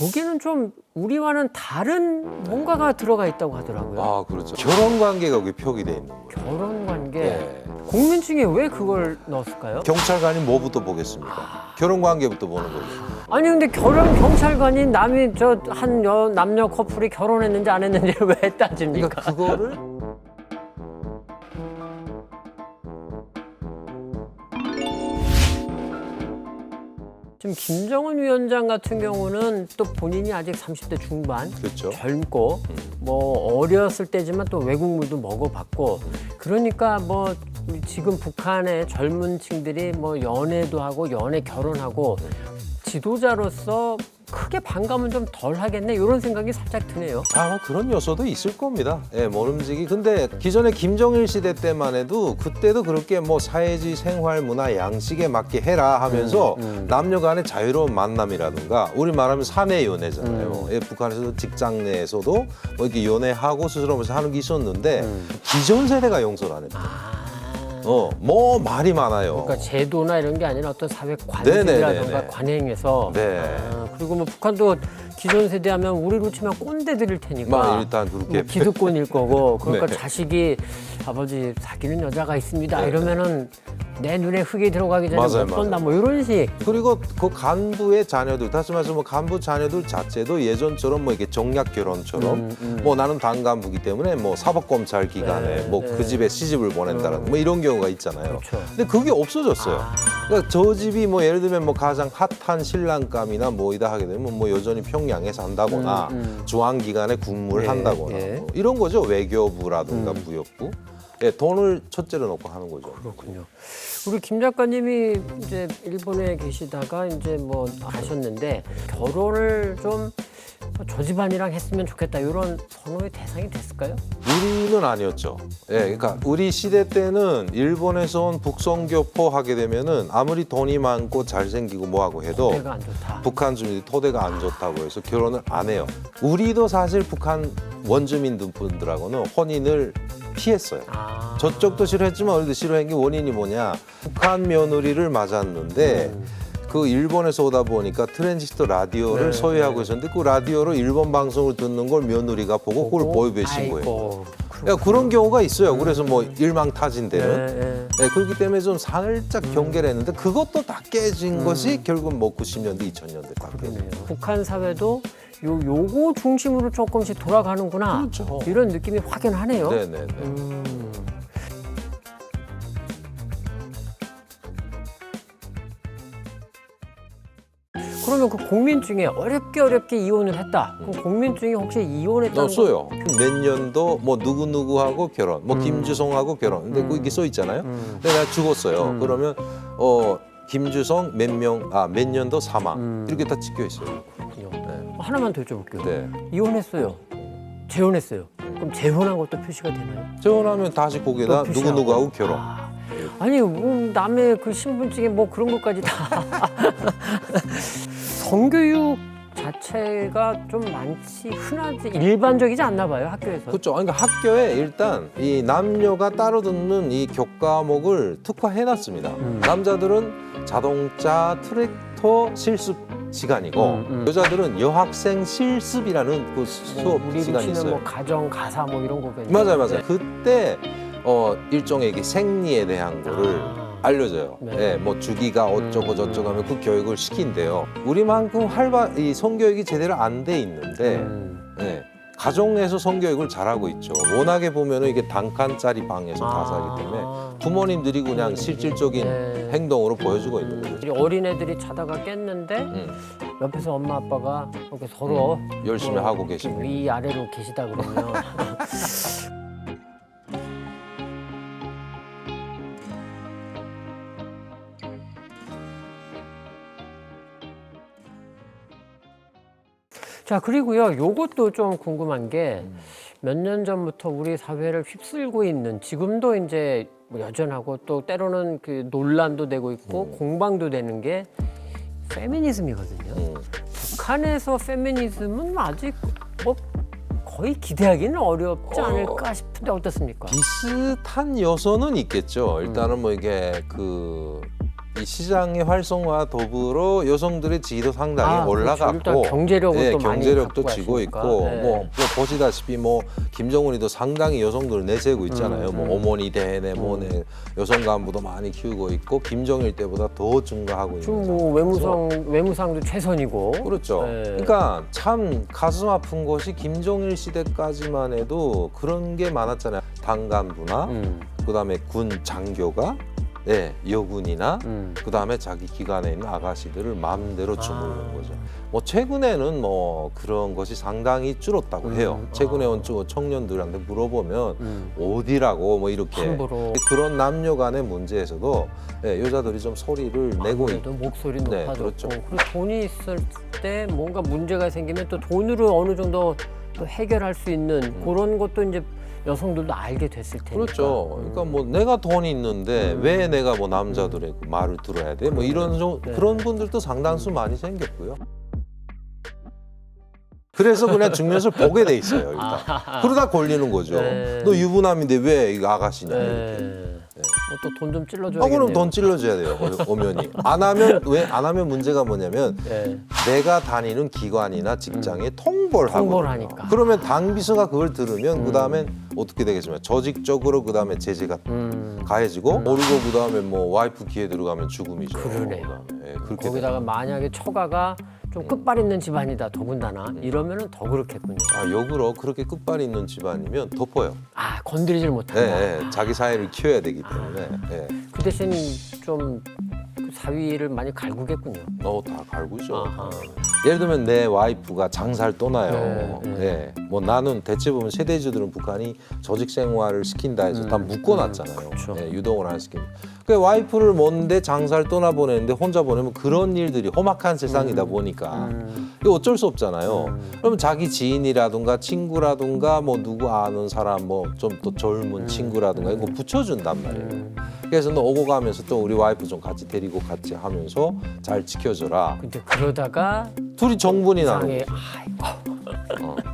거기는 좀 우리와는 다른 뭔가가 들어가 있다고 하더라고요. 아 그렇죠. 결혼 관계가 거기 표기 돼 있는 거예요. 결혼 관계. 네. 공민증에 왜 그걸 넣었을까요? 경찰관이 뭐부터 보겠습니까? 결혼 관계부터 보는 거죠. 아니 근데 결혼 경찰관이 남이 저 한 남녀 커플이 결혼했는지 안 했는지 왜 따집니까? 그러니까 그거를 지금 김정은 위원장 같은 경우는 또 본인이 아직 30대 중반. 그렇죠. 젊고 뭐 어렸을 때지만 또 외국물도 먹어봤고. 그러니까 뭐 지금 북한의 젊은 층들이 뭐 연애도 하고 연애 결혼하고 지도자로서 크게 반감은 좀 덜 하겠네 이런 생각이 살짝 드네요. 아, 뭐 그런 요소도 있을 겁니다. 예, 모름지기. 근데 기존의 김정일 시대 때만 해도 그때도 그렇게 뭐 사회주의 생활 문화 양식에 맞게 해라 하면서 남녀 간의 자유로운 만남이라든가 우리 말하면 사내 연애잖아요. 예, 북한에서도 직장 내에서도 뭐 이렇게 연애하고 스스로면서 하는 게 있었는데 기존 세대가 용서를 안 했다. 어, 뭐 말이 많아요. 그러니까 제도나 이런 게 아니라 어떤 사회 네네네네. 관습이라든가 관행에서 네. 아, 그리고 뭐 북한도 기존 세대 하면 우리로 치면 꼰대들일 테니까 뭐 일단 그렇게 뭐 기득권일 거고 그러니까 네. 자식이 아버지 사귀는 여자가 있습니다 이러면은 내 눈에 흙이 들어가기 전에 맞아요, 못 본다 맞아요. 뭐 이런 식 그리고 그 간부의 자녀들 다시 말해서 뭐 간부 자녀들 자체도 예전처럼 뭐 이렇게 정략 결혼처럼 뭐 나는 당 간부기 때문에 뭐 사법 검찰 기관에 음, 네, 뭐 네. 그 집에 시집을 보낸다는 뭐 이런 경우가 있잖아요. 그렇죠. 근데 그게 없어졌어요. 아. 그러니까 저 집이 뭐 예를 들면 뭐 가장 핫한 신랑감이나 뭐 이다 하게 되면 뭐 여전히 평양에 산다거나 음, 중앙기관에 근무를 예, 한다거나 예. 뭐 이런 거죠 외교부라든가 무역부. 예, 돈을 첫째로 놓고 하는 거죠. 그렇군요. 우리 김 작가님이 이제 일본에 계시다가 이제 뭐 가셨는데 결혼을 좀 저 집안이랑 했으면 좋겠다 이런 선호의 대상이 됐을까요? 우리는 아니었죠. 예, 그러니까 우리 시대 때는 일본에서 온 북성교포 하게 되면은 아무리 돈이 많고 잘생기고 뭐하고 해도 내가 안 좋다. 북한 주민들이 토대가 안 좋다고 해서 결혼을 안 해요. 우리도 사실 북한 원주민 분들하고는 혼인을 피했어요. 아. 저쪽도 싫어했지만 우리도 싫어한 게 원인이 뭐냐? 북한 며느리를 맞았는데 음. 그 일본에서 오다 보니까 트랜지스터 라디오를 네, 소유하고 네. 있었는데 그 라디오로 일본 방송을 듣는 걸 며느리가 보고 그걸 보이베 신고해요. 그러니까 그런 경우가 있어요. 그래서 뭐 일망타진되는. 네, 네. 네, 그렇기 때문에 좀 살짝 경계를 했는데 그것도 다 깨진 것이 결국 뭐 90년대, 2000년대 다 깨진 그러네요. 북한 사회도 요 요거 중심으로 조금씩 돌아가는구나. 그렇죠. 이런 느낌이 확연하네요. 네네네. 음. 그러면 그 공민증에 어렵게 어렵게 이혼을 했다. 그럼 공민증이 혹시 이혼했다는 넣었어요. 몇 년도 뭐 누구 누구하고 결혼, 뭐 김주성하고 결혼. 근데 거기 써 있잖아요. 근데 내가 죽었어요. 그러면 어 김주성 몇 명, 아 몇 년도 사망 이렇게 다 찍혀 있어요. 거군요. 네. 하나만 더 여쭤볼게요. 네. 이혼했어요. 재혼했어요. 그럼 재혼한 것도 표시가 되나요? 재혼하면 다시 거기다 또 누구 표시하고. 누구하고 결혼. 아, 아니 음, 남의 그 신분증에 뭐 그런 것까지 다 성교육 자체가 좀 많지 흔하지 일반적이지 않나 봐요 학교에서. 그렇죠. 그러니까 학교에 일단 이 남녀가 따로 듣는 이 교과목을 특화해놨습니다. 음. 남자들은 자동차, 트랙터 실습 시간이고 음, 음. 여자들은 여학생 실습이라는 그뭐 수업 우리로 시간이 치면 있어요. 뭐 가정 가사 뭐 이런 거겠네. 맞아요, 맞아요. 그때 어 일종의 이게 생리에 대한 거를 아. 알려줘요. 네. 예, 뭐 주기가 어쩌고 음. 저쩌고 하면 그 교육을 시킨대요. 우리만큼 활발 이 성교육이 제대로 안 돼 있는데 음. 네. 가정에서 성교육을 잘하고 있죠. 워낙에 보면은 이게 단칸짜리 방에서 다 아. 살기 때문에 부모님들이 그냥 실질적인 네. 행동으로 보여주고 있는 거죠. 우리 어린애들이 자다가 깼는데 음, 옆에서 엄마 아빠가 이렇게 서로 열심히 뭐 하고 계십니다. 위 아래로 계시다 그러면 자 그리고요 요것도 좀 궁금한 게 몇 년 전부터 우리 사회를 휩쓸고 있는 지금도 이제 뭐 여전하고 또 때로는 그 논란도 되고 있고 공방도 되는 게 페미니즘이거든요. 음. 북한에서 페미니즘은 아직 뭐 거의 기대하기는 어렵지 어. 않을까 싶은데 어떻습니까? 비슷한 요소는 있겠죠. 일단은 뭐 이게 그 이 시장의 활성화 더불어 여성들의 지위도 상당히 아, 그렇죠. 올라갔고 일단 경제력은 예, 또 많이 경제력도 갖고 지고. 있고 네. 뭐, 뭐 보시다시피 뭐 김정은이도 상당히 여성들을 내세우고 있잖아요. 음, 뭐 어머니 대내 뭐네 여성 간부도 많이 키우고 있고 김정일 때보다 더 증가하고 있는 지금 상황. 뭐 외무상 외무상도 최선이고. 그렇죠. 네. 그러니까 참 가슴 아픈 것이 김정일 시대까지만 해도 그런 게 많았잖아요. 당 간부나 음, 그다음에 군 장교가 예, 여군이나 음. 그 다음에 자기 기관에 있는 아가씨들을 마음대로 주무르는 아. 거죠. 뭐 최근에는 뭐 그런 것이 상당히 줄었다고 음, 해요. 최근에 아. 온 저- 청년들한테 물어보면 음. 어디라고 뭐 이렇게 함부로. 그런 남녀 간의 문제에서도 예, 여자들이 좀 소리를 내고 있 아무래도 목소리 네, 높아졌고 그렇죠. 그리고 돈이 있을 때 뭔가 문제가 생기면 또 돈으로 어느 정도 또 해결할 수 있는 그런 것도 이제 여성들도 알게 됐을 테니까. 음. 그렇죠. 그러니까 뭐 내가 돈이 있는데 음. 왜 내가 뭐 남자들의 그 말을 들어야 돼? 뭐 이런 좀 네. 그런 분들도 상당수 많이 생겼고요. 그래서 그냥 증명서를 보게 돼 있어요. 일단. 아하하. 그러다 걸리는 거죠. 네. 너 유부남인데 왜 이거 아가씨냐 이렇게. 네. 뭐또 돈 좀 찔러줘야겠네요. 아 그럼 돈 찔러줘야 돼요. 오- 오면이 안 하면 왜 안 하면 문제가 뭐냐면 네. 내가 다니는 기관이나 직장에 통보를 하고 음. 통보를 하니까. 그러면 당비서가 그걸 들으면 그 다음엔 어떻게 되겠습니까? 조직적으로 그 다음에 제재가 음. 가해지고 그리고 그 다음에 뭐 와이프 기회 들어가면 죽음이죠. 그러네요. 그다음에. 예, 그렇게 거기다가 만약에 처가가 좀 끝발 있는 집안이다 더군다나 이러면은 더 그렇겠군요. 아 역으로 그렇게 끝발 있는 집안이면 덮어요. 아 건드리질 예, 못한다. 예, 자기 사회를 키워야 되기 때문에 예. 그 대신 좀 그 사위를 많이 갈구겠군요. 너다 갈구죠. 아하. 예를 들면 내 와이프가 장사를 떠나요. 네, 네. 예. 뭐 나는 대체 보면 세대주들은 북한이 조직 생활을 시킨다 해서 다 음, 묶어놨잖아요. 음, 그렇죠. 예, 유동을 안 시키면. 그 와이프를 먼데 장사를 떠나 보내는데 혼자 보내면 그런 일들이 험악한 세상이다 보니까 음. 이거 어쩔 수 없잖아요. 음. 그러면 자기 지인이라든가 친구라든가 뭐 누구 아는 사람 뭐 좀 또 젊은 친구라든가 이거 붙여준단 말이에요. 음. 그래서 너 오고 가면서 또 우리 와이프 좀 같이 데리고 같이 하면서 잘 지켜줘라. 근데 그러다가 둘이 정분이 나는 상에 거죠. 아이고 어.